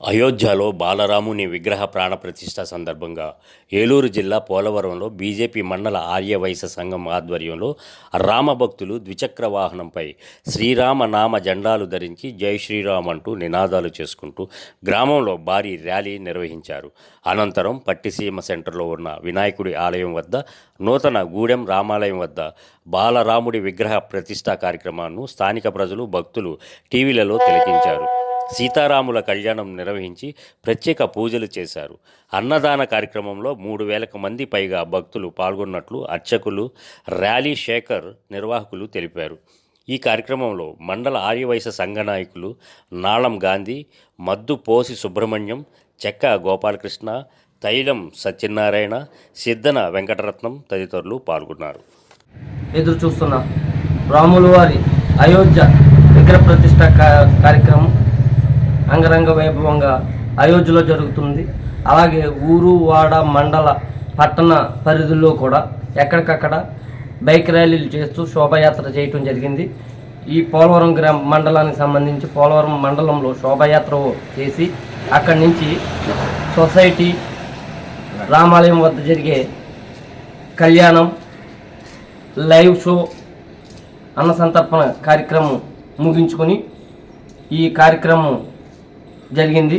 అయోధ్యలో బాలరాముని విగ్రహ ప్రాణప్రతిష్ఠ సందర్భంగా ఏలూరు జిల్లా పోలవరంలో బీజేపీ మండల ఆర్యవైశ్య సంఘం ఆధ్వర్యంలో రామభక్తులు ద్విచక్ర వాహనంపై శ్రీరామ నామ జెండాలు ధరించి జై శ్రీరామ్ అంటూ నినాదాలు చేసుకుంటూ గ్రామంలో భారీ ర్యాలీ నిర్వహించారు. అనంతరం పట్టిసీమ సెంటర్లో ఉన్న వినాయకుడి ఆలయం వద్ద నూతన గూడెం రామాలయం వద్ద బాలరాముడి విగ్రహ ప్రతిష్ఠా కార్యక్రమాన్ని స్థానిక ప్రజలు భక్తులు టీవీలలో తిలకించారు. సీతారాముల కళ్యాణం నిర్వహించి ప్రత్యేక పూజలు చేశారు. అన్నదాన కార్యక్రమంలో మూడు వేలకు మంది పైగా భక్తులు పాల్గొన్నట్లు అర్చకులు ర్యాలీ శేఖర్ నిర్వాహకులు తెలిపారు. ఈ కార్యక్రమంలో మండల ఆర్యవైశ్య సంఘ నాయకులు నాళం గాంధీ మద్దు పోసి సుబ్రహ్మణ్యం చెక్క గోపాలకృష్ణ తైలం సత్యనారాయణ సిద్ధన వెంకటరత్నం తదితరులు పాల్గొన్నారు. ఎదురు చూస్తున్న రాములు వారి అయోధ్య విగ్రహ ప్రతిష్ట కార్యక్రమం అంగరంగ వైభవంగా అయోధ్యలో జరుగుతుంది. అలాగే ఊరు వాడ మండల పట్టణ పరిధుల్లో కూడా ఎక్కడికక్కడ బైక్ ర్యాలీలు చేస్తూ శోభాయాత్ర చేయటం జరిగింది. ఈ పోలవరం గ్రామ మండలానికి సంబంధించి పోలవరం మండలంలో శోభాయాత్ర చేసి అక్కడి నుంచి సొసైటీ రామాలయం వద్ద జరిగే కళ్యాణం లైవ్ షో అన్న సంతర్పణ కార్యక్రమం ముగించుకొని ఈ కార్యక్రమం జరిగింది.